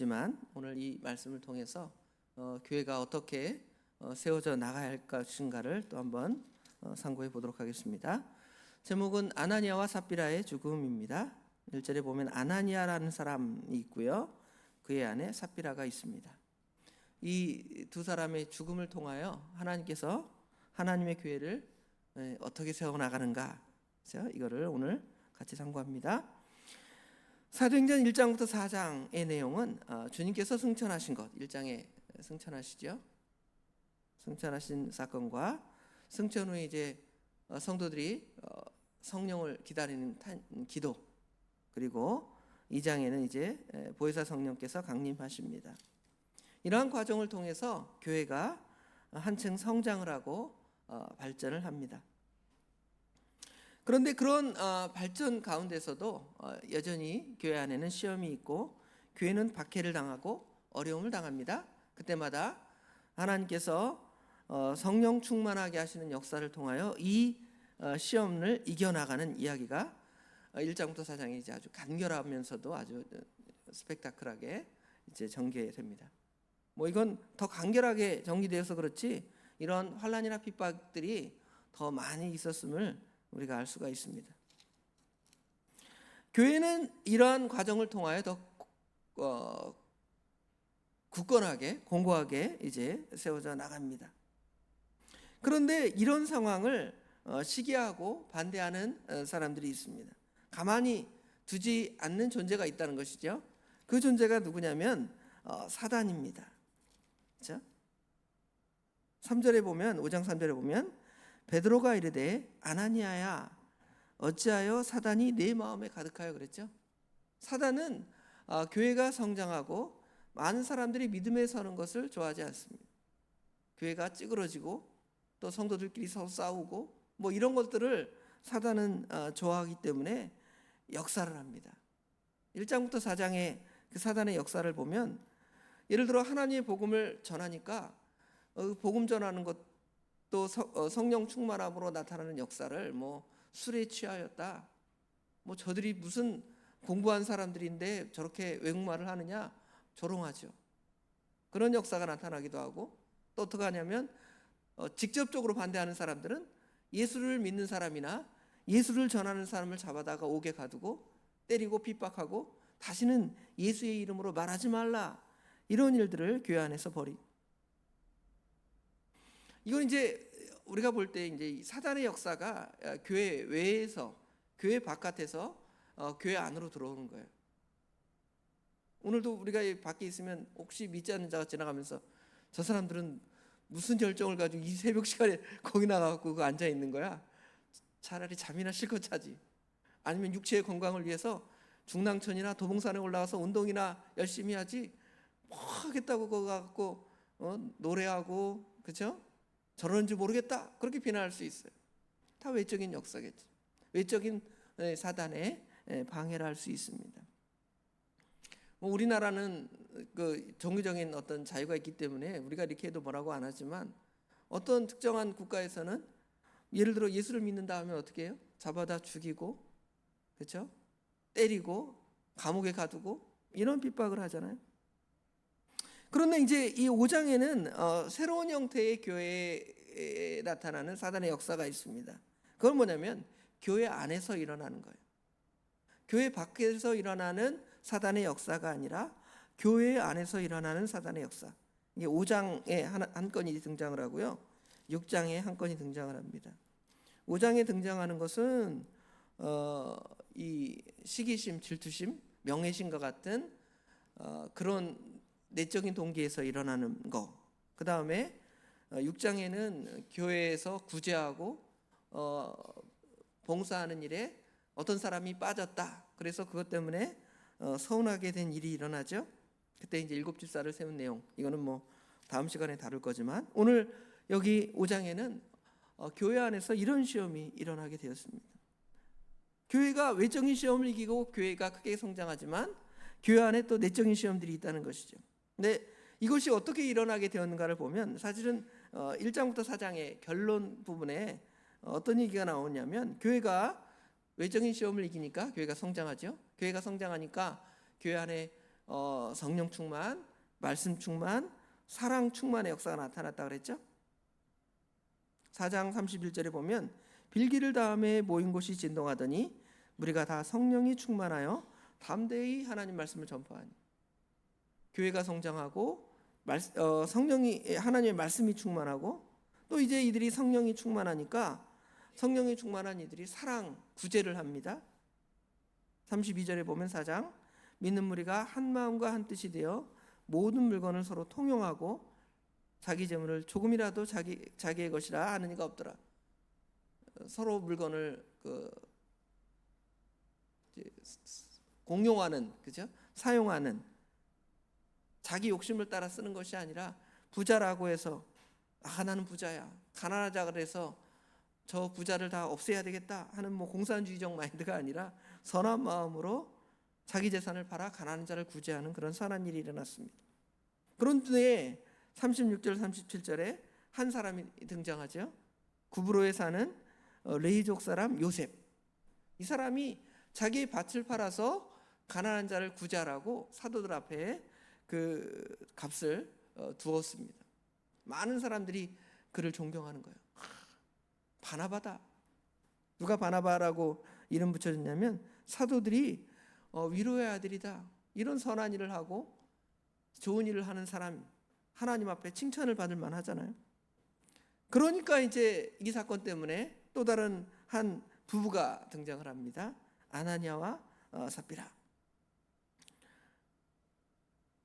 있지만 오늘 이 말씀을 통해서 어, 교회가 어떻게 어, 세워져 나가야 할 것인가를 또 한번 어, 상고해 보도록 하겠습니다. 제목은 아나니아와 삽비라의 죽음입니다. 1절에 보면 아나니아라는 사람이 있고요. 그의 안에 삽비라가 있습니다. 이 두 사람의 죽음을 통하여 하나님께서 하나님의 교회를 에, 어떻게 세워 나가는가? 이거를 오늘 같이 상고합니다. 사도행전 1장부터 4장의 내용은 어, 주님께서 승천하신 것 1장에 승천하시죠. 승천하신 사건과 승천 후에 이제 어, 성도들이 어, 성령을 기다리는 탄- 기도 그리고 2장에는 이제 에, 보혜사 성령께서 강림하십니다. 이러한 과정을 통해서 교회가 한층 성장을 하고 어, 발전을 합니다. 그런데 그런 어, 발전 가운데서도 어, 여전히 교회 안에는 시험이 있고 교회는 박해를 당하고 어려움을 당합니다. 그때마다 하나님께서 어, 성령 충만하게 하시는 역사를 통하여 이 어, 시험을 이겨나가는 이야기가 어, 1장부터 4장이 이제 아주 간결하면서도 아주 어, 스펙타클하게 이제 전개됩니다. 뭐 이건 더 간결하게 전개되어서 그렇지 이런 환란이나 핍박들이 더 많이 있었음을 우리가 알 수가 있습니다. 교회는 이러한 과정을 통하여 더 어, 굳건하게 공고하게 이제 세워져 나갑니다. 그런데 이런 상황을 어, 시기하고 반대하는 어, 사람들이 있습니다. 가만히 두지 않는 존재가 있다는 것이죠. 그 존재가 누구냐면 어, 사단입니다. 그렇죠? 3절에 보면 5장 3절에 보면 베드로가 이르되 아나니아야 어찌하여 사단이 내 마음에 가득하여 그랬죠? 사단은 어, 교회가 성장하고 많은 사람들이 믿음에 서는 것을 좋아하지 않습니다. 교회가 찌그러지고 또 성도들끼리 서로 싸우고 뭐 이런 것들을 사단은 어, 좋아하기 때문에 역사를 합니다. 1장부터 4장의 그 사단의 역사를 보면 예를 들어 하나님의 복음을 전하니까 어, 복음 전하는 것 도 성- 어, 성령 충만함으로 나타나는 역사를 뭐 술에 취하였다. 뭐 저들이 무슨 공부한 사람들인데 저렇게 외국말을 하느냐 조롱하죠. 그런 역사가 나타나기도 하고 또 어떻게 하냐면 어, 직접적으로 반대하는 사람들은 예수를 믿는 사람이나 예수를 전하는 사람을 잡아다가 옥에 가두고 때리고 핍박하고 다시는 예수의 이름으로 말하지 말라 이런 일들을 교회 안에서 벌이. 이건 이제 우리가 볼 때 이제 이 사단의 역사가 어, 교회 외에서 교회 바깥에서 어, 교회 안으로 들어오는 거예요. 오늘도 우리가 이 밖에 있으면 혹시 믿지 않는 자가 지나가면서 저 사람들은 무슨 열정을 가지고 이 새벽 시간에 거기 나가고 그 앉아 있는 거야. 차라리 잠이나 실컷 자지. 아니면 육체의 건강을 위해서 중랑천이나 도봉산에 올라가서 운동이나 열심히 하지. 뭐 하겠다고 거기 가고 어, 노래하고 그죠? 저러는지 모르겠다. 그렇게 비난할 수 있어요. 다 외적인 역사겠죠. 외적인 에, 사단의 에, 방해를 할 수 있습니다. 뭐 우리나라는 그 종교적인 어떤 자유가 있기 때문에 우리가 이렇게 해도 뭐라고 안 하지만 어떤 특정한 국가에서는 예를 들어 예수를 믿는다 하면 어떻게 해요? 잡아다 죽이고 그렇죠? 때리고 감옥에 가두고 이런 핍박을 하잖아요. 그런데 이제 이 5장에는 어, 새로운 형태의 교회에 나타나는 사단의 역사가 있습니다. 그건 뭐냐면 교회 안에서 일어나는 거예요. 교회 밖에서 일어나는 사단의 역사가 아니라 교회 안에서 일어나는 사단의 역사. 이게 5장에 한, 한 건이 등장을 하고요. 6장에 한 건이 등장을 합니다. 5장에 등장하는 것은 어, 이 시기심, 질투심, 명예심과 같은 어, 그런 내적인 동기에서 일어나는 거. 그 다음에 6장에는 교회에서 구제하고 어, 봉사하는 일에 어떤 사람이 빠졌다. 그래서 그것 때문에 어, 서운하게 된 일이 일어나죠. 그때 이제 일곱 집사를 세운 내용. 이거는 뭐 다음 시간에 다룰 거지만 오늘 여기 5장에는 어, 교회 안에서 이런 시험이 일어나게 되었습니다. 교회가 외적인 시험을 이기고 교회가 크게 성장하지만 교회 안에 또 내적인 시험들이 있다는 것이죠. 근데 이것이 어떻게 일어나게 되었는가를 보면 사실은 어, 1장부터 4장의 결론 부분에 어떤 얘기가 나오냐면 교회가 외적인 시험을 이기니까 교회가 성장하죠. 교회가 성장하니까 교회 안에 어, 성령 충만, 말씀 충만, 사랑 충만의 역사가 나타났다 그랬죠? 4장 31절에 보면 빌기를 다음에 모인 곳이 진동하더니 우리가 다 성령이 충만하여 담대히 하나님 말씀을 전파하니 교회가 성장하고 말, 어, 성령이 하나님의 말씀이 충만하고 또 이제 이들이 성령이 충만하니까 성령이 충만한 이들이 사랑 구제를 합니다. 32절에 보면 사장 믿는 무리가 한 마음과 한 뜻이 되어 모든 물건을 서로 통용하고 자기 재물을 조금이라도 자기 자기의 것이라 하는 이가 없더라. 서로 물건을 그 공용하는 그죠? 사용하는 자기 욕심을 따라 쓰는 것이 아니라 부자라고 해서 아 나는 부자야 가난하자 그래서 저 부자를 다 없애야 되겠다 하는 뭐 공산주의적 마인드가 아니라 선한 마음으로 자기 재산을 팔아 가난한 자를 구제하는 그런 선한 일이 일어났습니다. 그런데 36절 37절에 한 사람이 등장하죠. 구브로에 사는 어, 레이족 사람 요셉. 이 사람이 자기 밭을 팔아서 가난한 자를 구제하라고 사도들 앞에 그 값을 어, 두었습니다. 많은 사람들이 그를 존경하는 거예요. 하, 바나바다. 누가 바나바라고 이름 붙여줬냐면 사도들이 어, 위로의 아들이다. 이런 선한 일을 하고 좋은 일을 하는 사람 하나님 앞에 칭찬을 받을 만하잖아요. 그러니까 이제 이 사건 때문에 또 다른 한 부부가 등장을 합니다. 아나니아와 어, 삽비라.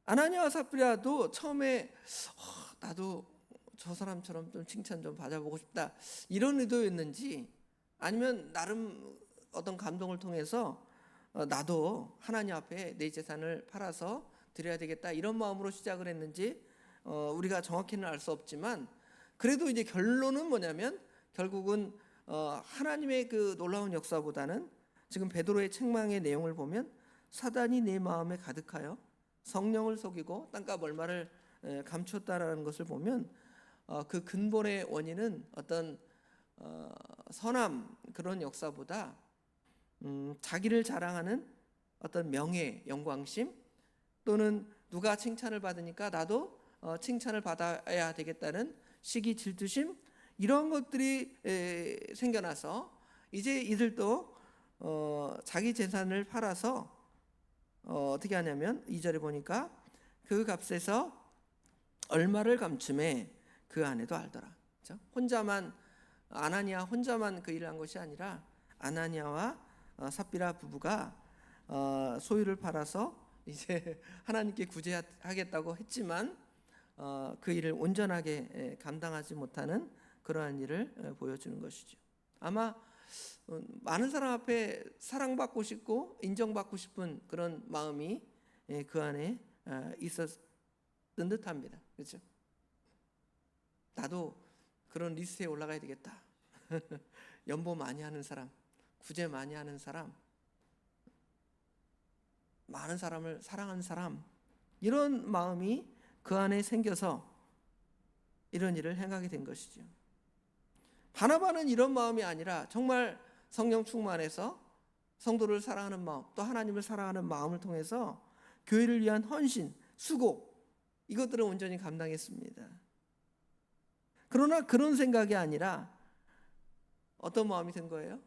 아나니아와 삽비라도 처음에 어, 나도 저 사람처럼 좀 칭찬 좀 받아보고 싶다 이런 의도였는지 아니면 나름 어떤 감동을 통해서 어, 나도 하나님 앞에 내 재산을 팔아서 드려야 되겠다 이런 마음으로 시작을 했는지 어, 우리가 정확히는 알 수 없지만 그래도 이제 결론은 뭐냐면 결국은 어, 하나님의 그 놀라운 역사보다는 지금 베드로의 책망의 내용을 보면 사단이 내 마음에 가득하여 성령을 속이고 땅값 얼마를 에, 감췄다라는 것을 보면 어, 그 근본의 원인은 어떤 어, 선함 그런 역사보다 음, 자기를 자랑하는 어떤 명예, 영광심 또는 누가 칭찬을 받으니까 나도 어, 칭찬을 받아야 되겠다는 시기 질투심 이런 것들이 에, 생겨나서 이제 이들도 어, 자기 재산을 팔아서 어, 어떻게 하냐면 이 절에 보니까 그 값에서 얼마를 감춤해 그 아내도 알더라. 그렇죠? 혼자만 아나니아 혼자만 그 일을 한 것이 아니라 아나니아와 어, 삽비라 부부가 어, 소유를 팔아서 이제 하나님께 구제하겠다고 했지만 어, 그 일을 온전하게 에, 감당하지 못하는 그러한 일을 에, 보여주는 것이죠. 아마 어, 많은 사람 앞에 사랑받고 싶고 인정받고 싶은 그런 마음이 예, 그 안에 아, 있었던 듯합니다. 그렇죠? 나도 그런 리스트에 올라가야 되겠다. 연보 많이 하는 사람, 구제 많이 하는 사람, 많은 사람을 사랑하는 사람 이런 마음이 그 안에 생겨서 이런 일을 행하게 된 것이죠. 바나바는 이런 마음이 아니라 정말 성령 충만해서 성도를 사랑하는 마음, 또 하나님을 사랑하는 마음을 통해서 교회를 위한 헌신, 수고 이것들을 온전히 감당했습니다. 그러나 그런 생각이 아니라 어떤 마음이 든 거예요?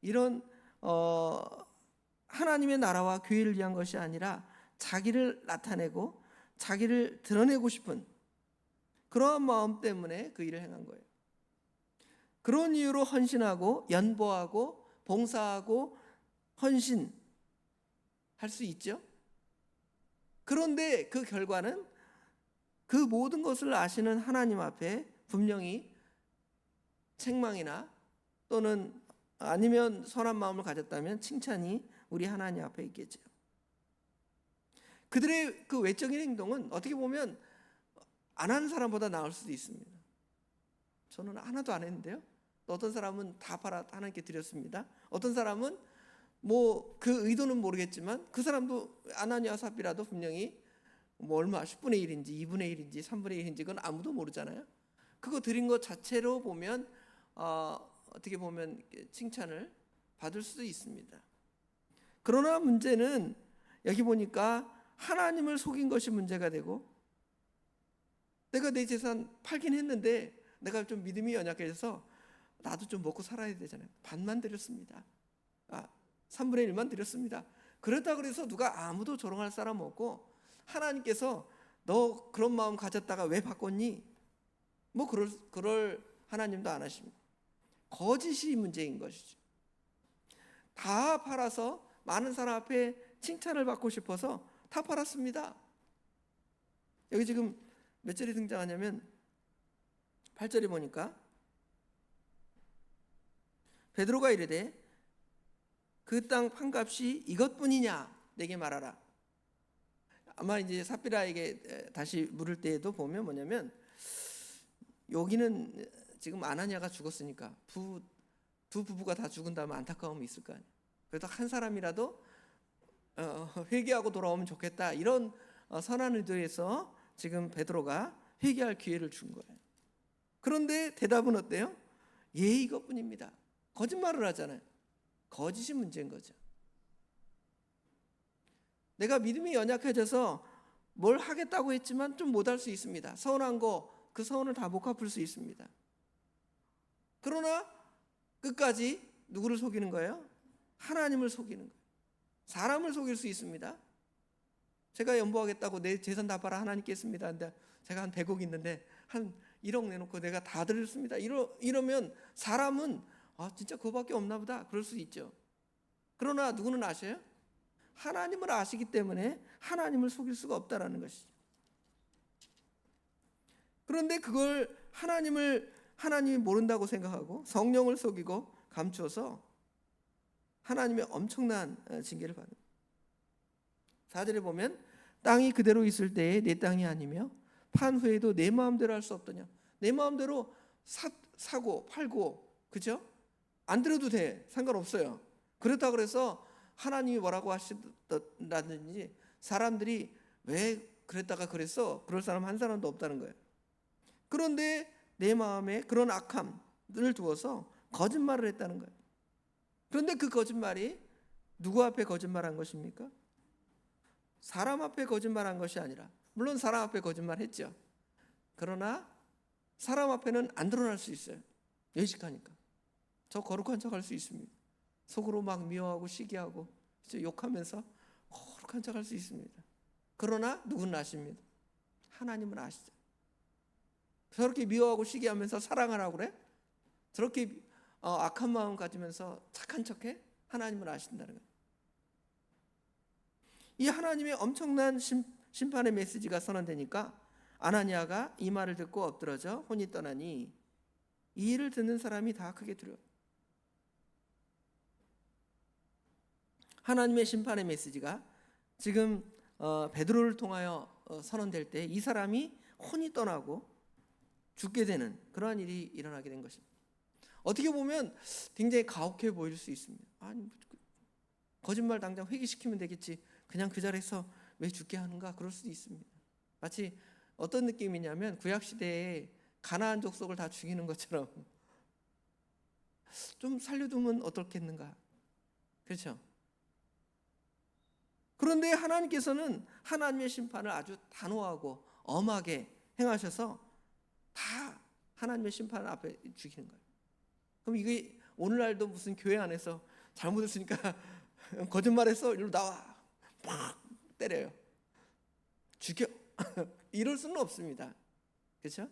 이런 어, 하나님의 나라와 교회를 위한 것이 아니라 자기를 나타내고 자기를 드러내고 싶은 그러한 마음 때문에 그 일을 행한 거예요. 그런 이유로 헌신하고 연보하고 봉사하고 헌신 할 수 있죠. 그런데 그 결과는 그 모든 것을 아시는 하나님 앞에 분명히 책망이나 또는 아니면 선한 마음을 가졌다면 칭찬이 우리 하나님 앞에 있겠죠. 그들의 그 외적인 행동은 어떻게 보면 안 하는 사람보다 나을 수도 있습니다. 저는 하나도 안 했는데요. 또 어떤 사람은 다 팔아 하나님께 드렸습니다. 어떤 사람은 뭐 그 의도는 모르겠지만 그 사람도 아나니아 삽비라도 분명히 뭐 얼마 10분의 1인지 2분의 1인지 3분의 1인지 그건 아무도 모르잖아요. 그거 드린 것 자체로 보면 어, 어떻게 보면 칭찬을 받을 수도 있습니다. 그러나 문제는 여기 보니까 하나님을 속인 것이 문제가 되고 내가 내 재산 팔긴 했는데 내가 좀 믿음이 연약해져서 나도 좀 먹고 살아야 되잖아요. 반만 드렸습니다. 아, 3분의 1만 드렸습니다. 그렇다 그래서 누가 아무도 조롱할 사람 없고 하나님께서 너 그런 마음 가졌다가 왜 바꿨니? 뭐 그럴 그럴 하나님도 안 하십니다. 거짓이 문제인 것이죠. 다 팔아서 많은 사람 앞에 칭찬을 받고 싶어서 다 팔았습니다. 여기 지금 몇 절이 등장하냐면 8절에 보니까 베드로가 이르되 그 땅 판값이 이것뿐이냐 내게 말하라. 아마 이제 사피라에게 다시 물을 때에도 보면 뭐냐면 여기는 지금 아나니아가 죽었으니까 부, 두 부부가 다 죽은 다음에 안타까움이 있을 거 아니에요. 그래도 한 사람이라도 어, 회개하고 돌아오면 좋겠다 이런 어, 선한 의도에서 지금 베드로가 회개할 기회를 준 거예요. 그런데 대답은 어때요? 예 이것뿐입니다. 거짓말을 하잖아요. 거짓이 문제인 거죠. 내가 믿음이 연약해져서 뭘 하겠다고 했지만 좀 못할 수 있습니다. 서운한 거 그 서운을 다 못 갚을 수 있습니다. 그러나 끝까지 누구를 속이는 거예요? 하나님을 속이는 거예요. 사람을 속일 수 있습니다. 제가 연보하겠다고 내 재산 다 팔아 하나님께 했습니다. 근데 제가 한 100억 있는데 한 1억 내놓고 내가 다 드렸습니다. 이러, 이러면 사람은 아 진짜 그거밖에 없나 보다 그럴 수 있죠. 그러나 누구는 아셔요? 하나님을 아시기 때문에 하나님을 속일 수가 없다라는 것이죠. 그런데 그걸 하나님을 하나님이 모른다고 생각하고 성령을 속이고 감추어서 하나님의 엄청난 어, 징계를 받는. 4절에 보면 땅이 그대로 있을 때에 내 땅이 아니며 판 후에도 내 마음대로 할 수 없더냐. 내 마음대로 사, 사고 팔고 그죠? 안 들어도 돼. 상관없어요. 그렇다 그래서 하나님이 뭐라고 하시다든지 사람들이 왜 그랬다가 그랬어? 그럴 사람 한 사람도 없다는 거예요. 그런데 내 마음에 그런 악함을 두어서 거짓말을 했다는 거예요. 그런데 그 거짓말이 누구 앞에 거짓말한 것입니까? 사람 앞에 거짓말한 것이 아니라 물론 사람 앞에 거짓말했죠. 그러나 사람 앞에는 안 드러날 수 있어요. 외식하니까. 저 거룩한 척할 수 있습니다. 속으로 막 미워하고 시기하고 욕하면서 거룩한 척할 수 있습니다. 그러나 누구는 아십니다. 하나님은 아시죠. 저렇게 미워하고 시기하면서 사랑하라고 그래? 저렇게 어, 악한 마음 가지면서 착한 척해? 하나님을 아신다는 거예요. 이 하나님의 엄청난 심, 심판의 메시지가 선언되니까 아나니아가 이 말을 듣고 엎드러져 혼이 떠나니 이 일을 듣는 사람이 다 크게 두려워. 하나님의 심판의 메시지가 지금 어, 베드로를 통하여 어, 선언될 때 이 사람이 혼이 떠나고 죽게 되는 그러한 일이 일어나게 된 것입니다. 어떻게 보면 굉장히 가혹해 보일 수 있습니다. 아니 뭐그 거짓말 당장 회개시키면 되겠지. 그냥 그 자리에서 왜 죽게 하는가 그럴 수도 있습니다. 마치 어떤 느낌이냐면 구약 시대에 가나안 족속을 다 죽이는 것처럼 좀 살려두면 어떻겠는가. 그렇죠? 그런데 하나님께서는 하나님의 심판을 아주 단호하고 엄하게 행하셔서 다 하나님의 심판 앞에 죽이는 거예요. 그럼 이게 오늘날도 무슨 교회 안에서 잘못했으니까 거짓말했어 이리로 나와 막 때려요. 죽여 이럴 수는 없습니다. 그렇죠?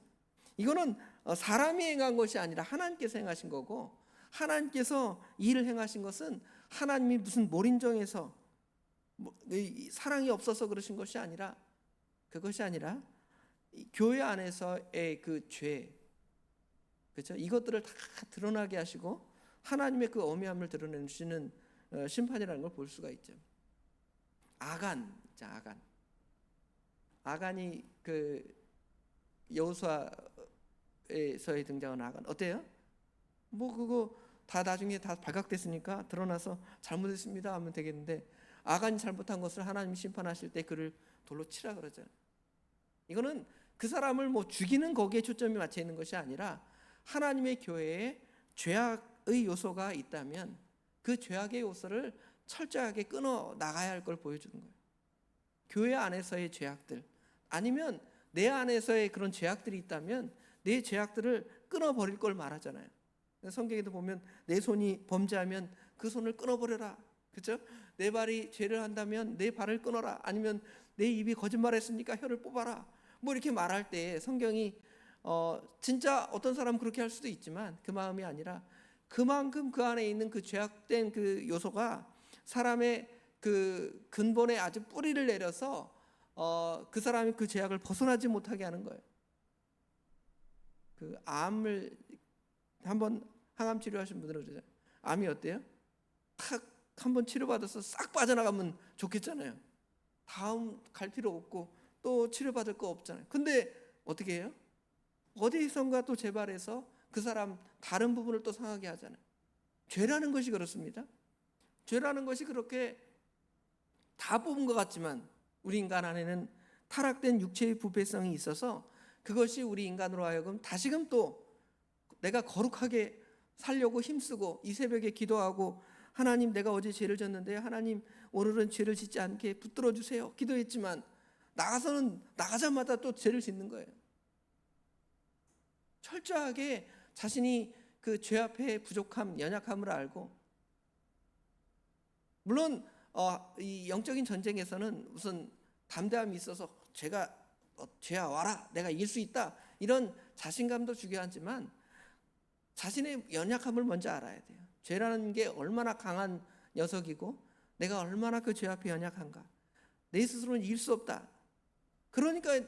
이거는 어, 사람이 행한 것이 아니라 하나님께서 행하신 거고 하나님께서 일을 행하신 것은 하나님이 무슨 몰인정에서 뭐, 사랑이 없어서 그러신 것이 아니라 그것이 아니라 교회 안에서의 그 죄, 그렇죠? 이것들을 다 드러나게 하시고 하나님의 그 어미함을 드러내시는 어, 심판이라는 걸 볼 수가 있죠. 아간, 자 아간, 아간이 그 여호수아에서의 등장한 아간 어때요? 뭐 그거 다 나중에 다 발각됐으니까 드러나서 잘못했습니다 하면 되겠는데 아간이 잘못한 것을 하나님 심판하실 때 그를 돌로 치라 그러죠. 이거는 그 사람을 뭐 죽이는 거기에 초점이 맞춰 있는 것이 아니라 하나님의 교회에 죄악의 요소가 있다면 그 죄악의 요소를 철저하게 끊어 나가야 할 걸 보여주는 거예요. 교회 안에서의 죄악들 아니면 내 안에서의 그런 죄악들이 있다면 내 죄악들을 끊어 버릴 걸 말하잖아요. 성경에도 보면 내 손이 범죄하면 그 손을 끊어 버려라. 그렇죠? 내 발이 죄를 한다면 내 발을 끊어라. 아니면 내 입이 거짓말했으니까 혀를 뽑아라. 뭐 이렇게 말할 때 성경이 어 진짜 어떤 사람은 그렇게 할 수도 있지만 그 마음이 아니라 그만큼 그 안에 있는 그 죄악된 그 요소가 사람의 그 근본에 아주 뿌리를 내려서 어 그 사람이 그 죄악을 벗어나지 못하게 하는 거예요. 그 암을 한번 항암 치료하신 분들은 그러죠. 암이 어때요? 탁 한번 치료받아서 싹 빠져나가면 좋겠잖아요. 다음 갈 필요 없고 또 치료받을 거 없잖아요. 근데 어떻게 해요? 어디선가 또 재발해서 그 사람 다른 부분을 또 상하게 하잖아요. 죄라는 것이 그렇습니다. 죄라는 것이 그렇게 다 뽑은 것 같지만 우리 인간 안에는 타락된 육체의 부패성이 있어서 그것이 우리 인간으로 하여금 다시금 또 내가 거룩하게 살려고 힘쓰고 이 새벽에 기도하고 하나님 내가 어제 죄를 졌는데 하나님 오늘은 죄를 짓지 않게 붙들어 주세요. 기도했지만 나가서는 나가자마자 또 죄를 짓는 거예요. 철저하게 자신이 그 죄 앞에 부족함, 연약함을 알고 물론 어, 이 영적인 전쟁에서는 무슨 담대함이 있어서 제가 어, 죄야 와라 내가 이길 수 있다 이런 자신감도 중요하지만 자신의 연약함을 먼저 알아야 돼요. 죄라는 게 얼마나 강한 녀석이고 내가 얼마나 그 죄 앞에 연약한가 내 스스로는 이길 수 없다. 그러니까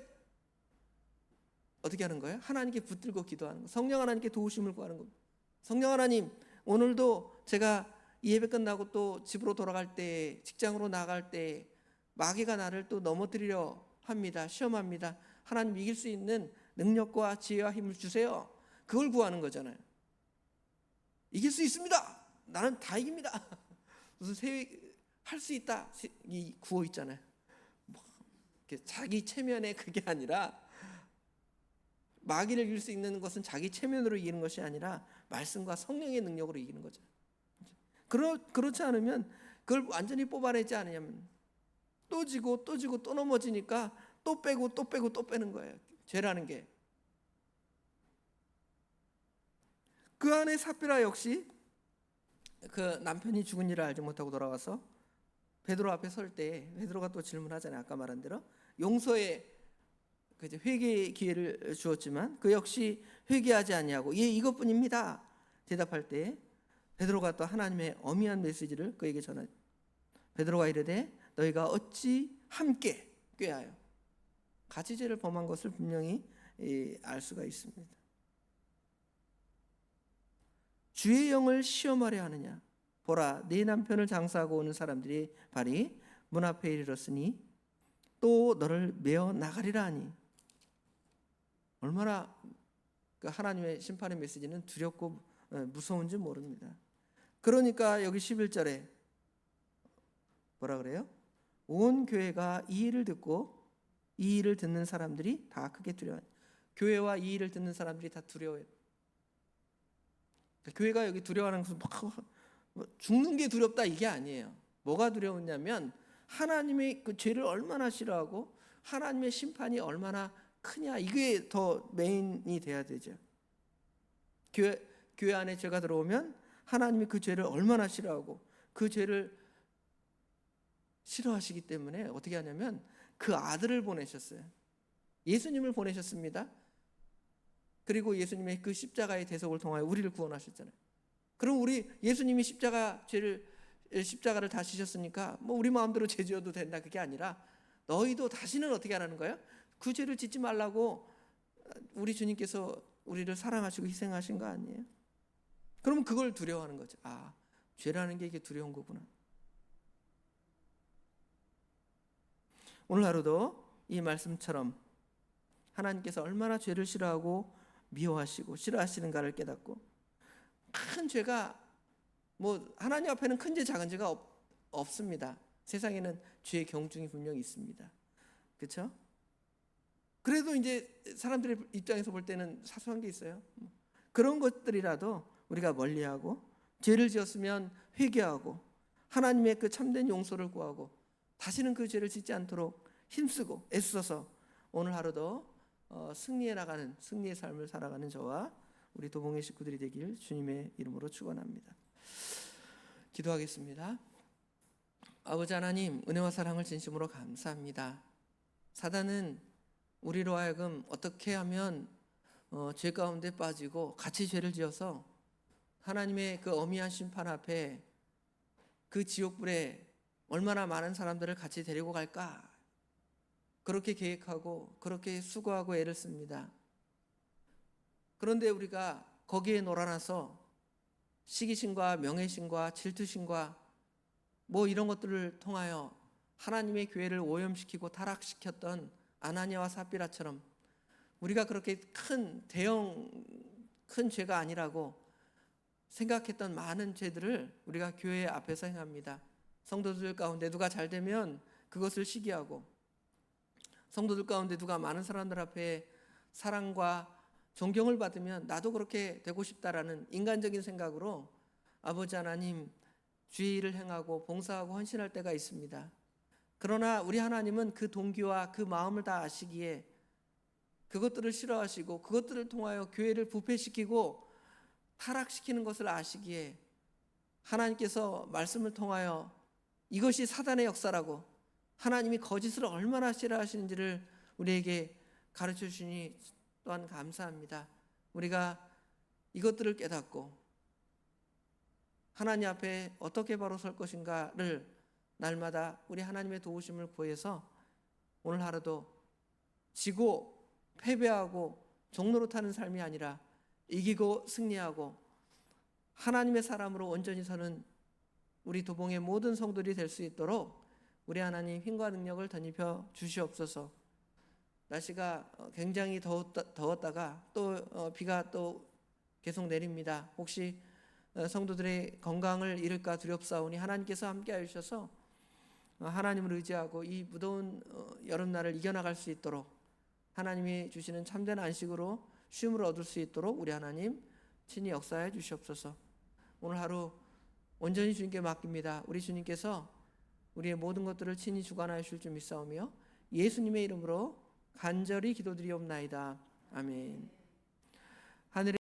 어떻게 하는 거예요? 하나님께 붙들고 기도하는 거. 성령 하나님께 도우심을 구하는 겁니다. 성령 하나님, 오늘도 제가 이 예배 끝나고 또 집으로 돌아갈 때, 직장으로 나갈 때 마귀가 나를 또 넘어뜨리려 합니다. 시험합니다. 하나님 이길 수 있는 능력과 지혜와 힘을 주세요. 그걸 구하는 거잖아요. 이길 수 있습니다. 나는 다 이깁니다. 무슨 세 할수 있다. 이 구호 있잖아요. 뭐 자기 체면에 그게 아니라 마귀를 이길 수 있는 것은 자기 체면으로 이기는 것이 아니라 말씀과 성령의 능력으로 이기는 거죠. 그렇 그렇지 않으면 그걸 완전히 뽑아내지 않으면 또 지고 또 지고 또 넘어지니까 또 빼고 또 빼고 또 빼는 거예요. 죄라는 게. 그 안에 사피라 역시 그 남편이 죽은 일을 알지 못하고 돌아와서 베드로 앞에 설 때 베드로가 또 질문하잖아요. 아까 말한 대로 용서의 그 이제 회개 기회를 주었지만 그 역시 회개하지 아니하고 예 이것뿐입니다. 대답할 때 베드로가 또 하나님의 어미한 메시지를 그에게 전하. 베드로가 이르되 너희가 어찌 함께 꾀하여 같이 죄를 범한 것을 분명히 알 수가 있습니다. 주의 영을 시험하려 하느냐? 보라, 네 남편을 장사하고 오는 사람들이 발이 문 앞에 이르렀으니 또 너를 메어 나가리라 하니 얼마나 그 하나님의 심판의 메시지는 두렵고 어, 무서운지 모릅니다. 그러니까 여기 11절에 뭐라 그래요? 온 교회가 이 일을 듣고 이 일을 듣는 사람들이 다 크게 두려워. 교회와 이 일을 듣는 사람들이 다 두려워요. 그러니까 교회가 여기 두려워하는 것은 뭐 죽는 게 두렵다 이게 아니에요. 뭐가 두려웠냐면 하나님의 그 죄를 얼마나 싫어하고 하나님의 심판이 얼마나 크냐 이게 더 메인이 돼야 되죠. 교회 교회 안에 죄가 들어오면 하나님이 그 죄를 얼마나 싫어하고 그 죄를 싫어하시기 때문에 어떻게 하냐면 그 아들을 보내셨어요. 예수님을 보내셨습니다. 그리고 예수님의 그 십자가의 대속을 통하여 우리를 구원하셨잖아요. 그럼 우리 예수님이 십자가 죄를 십자가를 다 지셨으니까 뭐 우리 마음대로 죄 지어도 된다 그게 아니라 너희도 다시는 어떻게 하라는 거예요? 그 죄를 짓지 말라고 우리 주님께서 우리를 사랑하시고 희생하신 거 아니에요? 그러면 그걸 두려워하는 거죠. 아, 죄라는 게 이게 두려운 거구나. 오늘 하루도 이 말씀처럼 하나님께서 얼마나 죄를 싫어하고 미워하시고 싫어하시는가를 깨닫고 큰 죄가 뭐 하나님 앞에는 큰 죄 작은 죄가 없, 없습니다. 세상에는 죄의 경중이 분명히 있습니다. 그렇죠? 그래도 이제 사람들의 입장에서 볼 때는 사소한 게 있어요. 그런 것들이라도 우리가 멀리하고 죄를 지었으면 회개하고 하나님의 그 참된 용서를 구하고 다시는 그 죄를 짓지 않도록 힘쓰고 애써서 오늘 하루도 어, 승리해 나가는 승리의 삶을 살아가는 저와 우리 도봉의 식구들이 되길 주님의 이름으로 축원합니다. 기도하겠습니다. 아버지 하나님 은혜와 사랑을 진심으로 감사합니다. 사단은 우리로 하여금 어떻게 하면 어, 죄 가운데 빠지고 같이 죄를 지어서 하나님의 그 어미한 심판 앞에 그 지옥불에 얼마나 많은 사람들을 같이 데리고 갈까 그렇게 계획하고 그렇게 수고하고 애를 씁니다. 그런데 우리가 거기에 놀아나서 시기심과 명예심과 질투심과 뭐 이런 것들을 통하여 하나님의 교회를 오염시키고 타락시켰던 아나니아와 사피라처럼 우리가 그렇게 큰 대형 큰 죄가 아니라고 생각했던 많은 죄들을 우리가 교회 앞에서 행합니다. 성도들 가운데 누가 잘 되면 그것을 시기하고 성도들 가운데 누가 많은 사람들 앞에 사랑과 존경을 받으면 나도 그렇게 되고 싶다라는 인간적인 생각으로 아버지 하나님 주의를 행하고 봉사하고 헌신할 때가 있습니다. 그러나 우리 하나님은 그 동기와 그 마음을 다 아시기에 그것들을 싫어하시고 그것들을 통하여 교회를 부패시키고 타락시키는 것을 아시기에 하나님께서 말씀을 통하여 이것이 사단의 역사라고 하나님이 거짓을 얼마나 싫어하시는지를 우리에게 가르쳐 주시니 또한 감사합니다. 우리가 이것들을 깨닫고 하나님 앞에 어떻게 바로 설 것인가를 날마다 우리 하나님의 도우심을 구해서 오늘 하루도 지고 패배하고 종로로 타는 삶이 아니라 이기고 승리하고 하나님의 사람으로 온전히 서는 우리 도봉의 모든 성들이 될 수 있도록 우리 하나님 힘과 능력을 덧입혀 주시옵소서. 날씨가 어, 굉장히 더웠다, 더웠다가 또 어, 비가 또 계속 내립니다. 혹시 어, 성도들의 건강을 잃을까 두렵사오니 하나님께서 함께하여 주셔서 어, 하나님을 의지하고 이 무더운 어, 여름날을 이겨나갈 수 있도록 하나님이 주시는 참된 안식으로 쉼을 얻을 수 있도록 우리 하나님 친히 역사해 주시옵소서. 오늘 하루 온전히 주님께 맡깁니다. 우리 주님께서 우리의 모든 것들을 친히 주관하여 주실 줄 믿사오며 예수님의 이름으로 간절히 기도드리옵나이다. 아멘. 하늘의